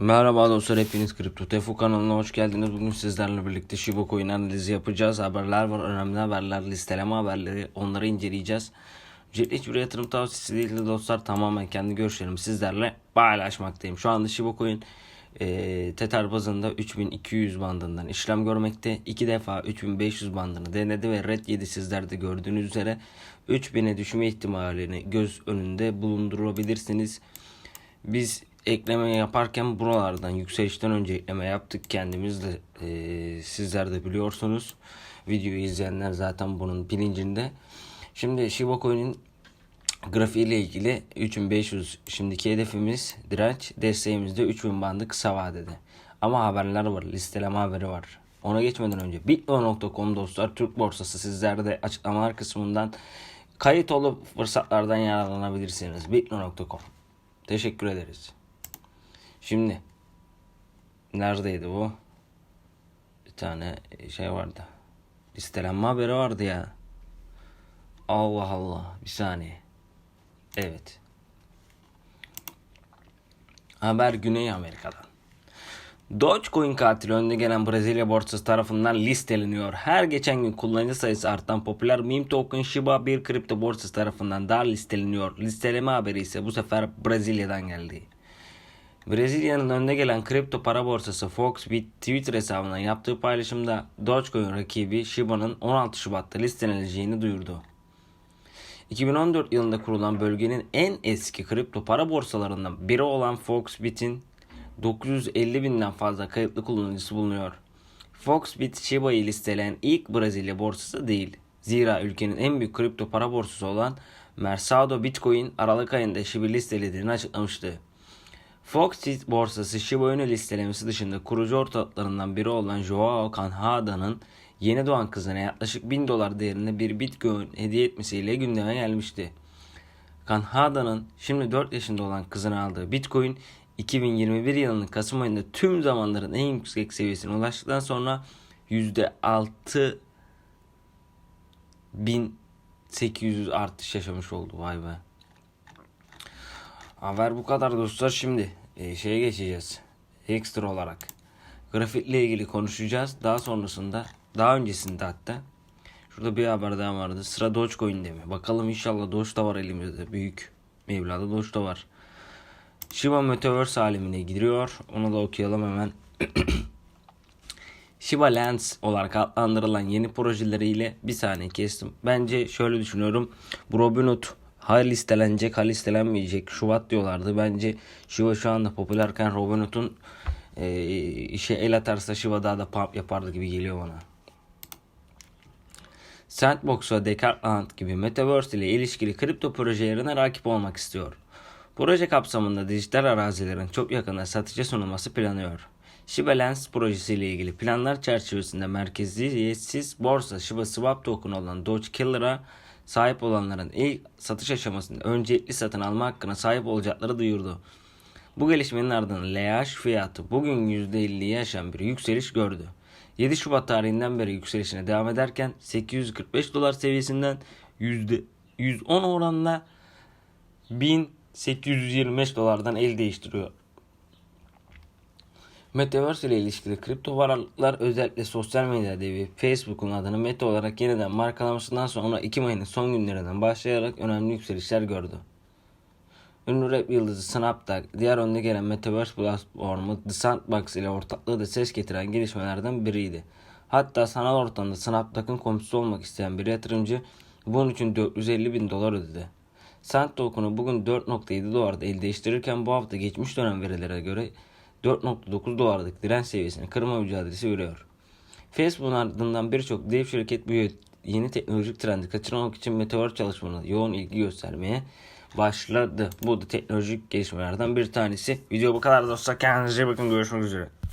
Merhaba dostlar hepiniz Kripto Tefu kanalına hoş geldiniz. Bugün sizlerle birlikte Shiba Coin analizi yapacağız. Haberler var, önemli haberler, listeleme haberleri onları inceleyeceğiz. Öncelikle hiçbir yatırım tavsiyesi değil de dostlar tamamen kendi görüşlerimi sizlerle paylaşmaktayım. Şu anda Shiba Coin e, Tether bazında 3200 bandından işlem görmekte. İki defa 3500 bandını denedi ve red yedi sizler de gördüğünüz üzere 3000'e düşme ihtimalini göz önünde bulundurabilirsiniz. Biz ekleme yaparken buralardan yükselişten önce ekleme yaptık kendimiz de e, sizler de biliyorsunuz. Videoyu izleyenler zaten bunun bilincinde. Şimdi Shiba Coin'in grafiği ile ilgili 3500 şimdiki hedefimiz direnç desteğimiz de 3000 bandı kısa vadede. Ama haberler var listeleme haberi var. Ona geçmeden önce bitlo.com dostlar Türk borsası sizler de açıklamalar kısmından kayıt olup fırsatlardan yararlanabilirsiniz. bitlo.com Teşekkür ederiz. Şimdi neredeydi bu? Bir tane şey vardı. Listelenme haberi vardı ya. Allah Allah. Bir saniye. Evet. Haber Güney Amerika'dan. Dogecoin katili önde gelen Brezilya borsası tarafından listeleniyor. Her geçen gün kullanıcı sayısı artan popüler meme token Shiba bir kripto borsası tarafından daha listeleniyor. Listeleme haberi ise bu sefer Brezilya'dan geldi. Brezilya'nın önde gelen kripto para borsası Foxbit Twitter hesabından yaptığı paylaşımda Dogecoin rakibi Shiba'nın 16 Şubat'ta listeleneceğini duyurdu. 2014 yılında kurulan bölgenin en eski kripto para borsalarından biri olan Foxbit'in 950 binden fazla kayıtlı kullanıcısı bulunuyor. Foxbit Shiba'yı listeleyen ilk Brezilya borsası değil. Zira ülkenin en büyük kripto para borsası olan Mercado Bitcoin Aralık ayında Shiba listelediğini açıklamıştı. Foxbit borsası Shiba Inu listelemesi dışında kurucu ortaklarından biri olan Joao Canhada'nın yeni doğan kızına yaklaşık 1000 dolar değerinde bir Bitcoin hediye etmesiyle gündeme gelmişti. Canhada'nın şimdi 4 yaşında olan kızına aldığı Bitcoin 2021 yılının Kasım ayında tüm zamanların en yüksek seviyesine ulaştıktan sonra %6 1800 artış yaşamış oldu vay be. Haber bu kadar dostlar. Şimdi e, şeye geçeceğiz. Ekstra olarak. Grafikle ilgili konuşacağız. Daha sonrasında, daha öncesinde hatta. Şurada bir haber daha vardı. Sıra Dogecoin'de mi? Bakalım inşallah Doge da var elimizde. Büyük Mevla'da Doge da var. Shiba Metaverse alemine giriyor. Onu da okuyalım hemen. Shiba Lens olarak adlandırılan yeni projeleriyle bir saniye kestim. Bence şöyle düşünüyorum. Bu Robinhood ha listelenecek ha listelenmeyecek. Şubat diyorlardı. Bence Shiba şu anda popülerken Robinhood'un e, işe el atarsa Shiba daha da pump yapardı gibi geliyor bana. Sandbox ve Decathlon gibi Metaverse ile ilişkili kripto projelerine rakip olmak istiyor. Proje kapsamında dijital arazilerin çok yakında satışa sunulması planıyor. Shiba Lens projesiyle ilgili planlar çerçevesinde merkeziyetsiz borsa Shiba Swap token olan Doge Killer'a sahip olanların ilk satış aşamasında öncelikli satın alma hakkına sahip olacakları duyurdu. Bu gelişmenin ardından LH fiyatı bugün %50'yi aşan bir yükseliş gördü. 7 Şubat tarihinden beri yükselişine devam ederken 845 dolar seviyesinden %110 oranla 1825 dolardan el değiştiriyor. Metaverse ile ilişkili kripto varlıklar özellikle sosyal medya devi Facebook'un adını Meta olarak yeniden markalamasından sonra Ekim ayının son günlerinden başlayarak önemli yükselişler gördü. Ünlü rap yıldızı Snapdog, diğer önde gelen Metaverse platformu The Sandbox ile ortaklığı da ses getiren gelişmelerden biriydi. Hatta sanal ortamda Snapdog'ın komşusu olmak isteyen bir yatırımcı bunun için 450 bin dolar ödedi. Sand token'u bugün 4.7 dolarda el değiştirirken bu hafta geçmiş dönem verilere göre 4.9 dolarlık direnç seviyesini kırma mücadelesi veriyor. Facebook'un ardından birçok dev şirket bu yeni teknolojik trendi kaçırmamak için meteor çalışmalarına yoğun ilgi göstermeye başladı. Bu da teknolojik gelişmelerden bir tanesi. Video bu kadar dostlar. Kendinize bakın. Görüşmek üzere.